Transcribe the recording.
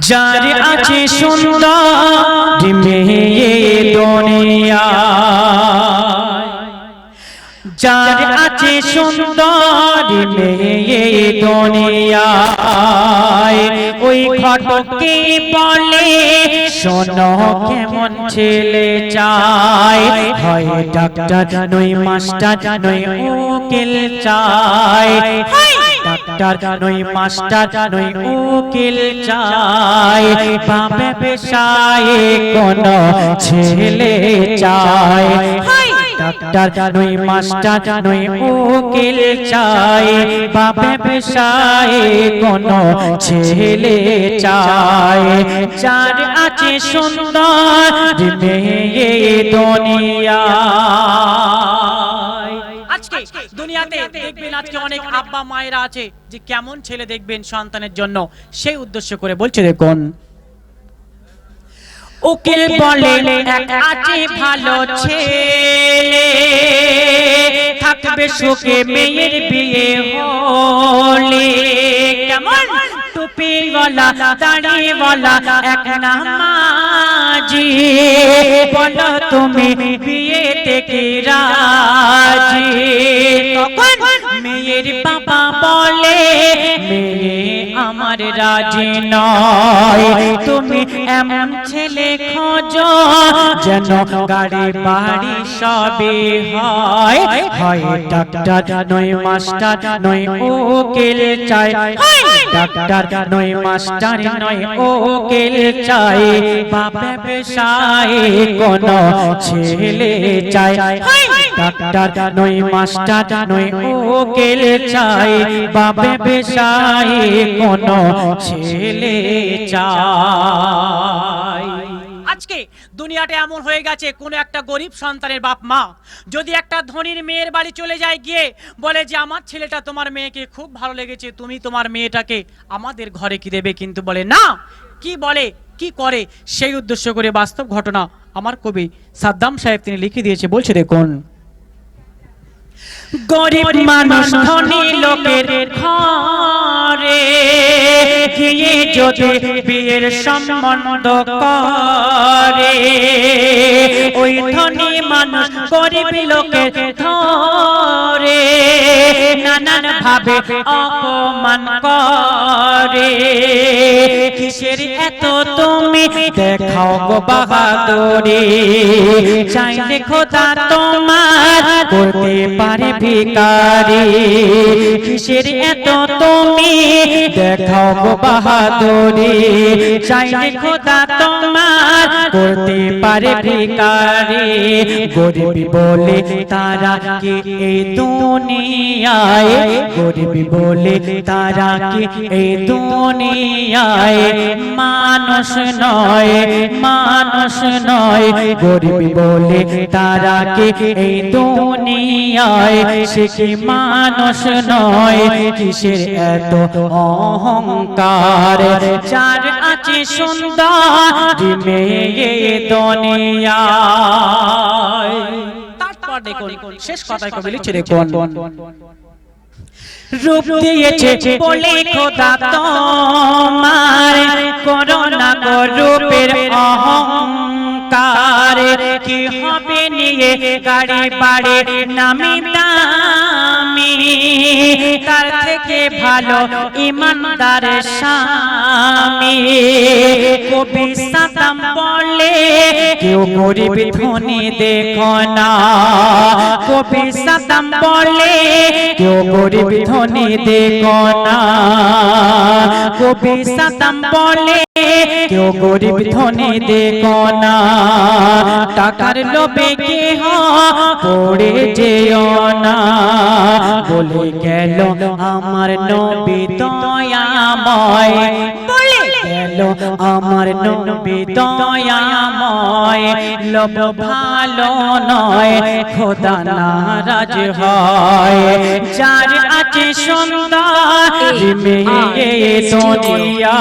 যার আছে সুন্দর দুনিয়া। যার আছে সুন্দর মেয়ে দুনিয়ায় ওই ঘটকে বলে, শোনো কেমন ছেলে চায়। হয় ডাক্তার নই মাস্টার নই উকিল চায়। ডাক্তার নই মাস্টার, নই উকিল চাই। বাপে পেশায় কোন ছেলে চায় ডাক্তার, নই মাস্টার, নই উকিল চাই। বাপে পেশায় কোন ছেলে চাই। যার আছে সুন্দর মেয়ে দুনিয়া। দুনিয়াতে দেখবেন আজকে অনেক আব্বা মায়েরা আছে যে কেমন ছেলে দেখবেন সন্তানের জন্য। সেই উদ্দেশ্য করে বলছে দেখুন উকিল বলে আছে ভালো ছেলে। থাকবে সুখে মেয়ের বিয়ে হলে। টুপিওয়ালা দাড়িওয়ালা এক নামাজি বলো তুমি বিয়ে থেকে রাজি তখন মেয়ের বাবা বলে, মেয়ে আমার রাজি নয়। তুমি এমন ছেলে খোঁজো যেন গাড়ি বাড়ি সবে হয়। হয় ডাক্তার, নয় মাস্টার, নয় উকিল চাই। ডাক্তার, নয় মাস্টার, নয় চাই। পেশায় কোন ছেলে চাই। ডাক্তার নয় উকিল চাই পেশায় কোন ছেলে চাই। আজকে দুনিয়াটা এমন হয়ে গেছে, কোনো একটা গরিব সন্তানের বাপ মা যদি একটা ধনীর মেয়ের বাড়ি চলে যায় গিয়ে বলে যে, আমার ছেলেটা তোমার মেয়েকে খুব ভালো লেগেছে, তুমি তোমার মেয়েটাকে আমাদের ঘরে কি দেবে? কিন্তু বলে, না, কি বলে, কি করে? সেই উদ্দেশ্য করে বাস্তব ঘটনা আমার কবি সাদ্দাম সাহেব তিনি লিখে দিয়েছে। বলছে, দেখুন গরিব মানুষ ধনী লোকের ঘরে গিয়ে যদি বিয়ের সম্বন্ধ করে ওই ধনী মানুষ গরিব লোকের ধরে নানান ভাবে অপমান করে। কিসের এত তুমি? দেখাও গো বাহাদুরি। চাইলে খোদা তোমার করতে পারে ভিকারি কিসের এত তুমি? দেখাও গো বাহাদুরি। চাইলে খোদা তোমার করতে পারে ভিকারি গরিবি বলে তারা কি এই দুনিয়ায়, গরিবি বলে তারা কি এই দুনিয়ায়? মানুষ নয় মানুষ নয়, গরিবি বলে তারা কি এই দুনিয়ায়? সে কি মানুষ নয়, কিসের এত অহংকার? যার আছে সুন্দর মেয়ে দুনিয়ায়। দেখুন শেষ কথায় কবি লিখছে দেখুন। রূপ দিয়েছে বলে খোদা তোমার করোনা গো রূপের অহংকার। কি হবে নিয়ে গাড়ি বাড়ি নামি দামি তার থেকে ভালো ইমানদার স্বামী। কবি সাদাম বলে কেউ গরিব ধনী দেখো না। কবি সাদাম বলে, কেউ গরিব ধনী দেখো না। কবি সাদাম বলে, কেউ গরিব ধনী দেখো না। টাকার লোভে কেহ পড়ে যেও না। বলে গেল আমার নবী দয়াময়। গেল আমার নবী দয়াময় লব ভালো নয়, খোদা নারাজ হয়। যার আছে সুন্দর মেয়ে দুনিয়া।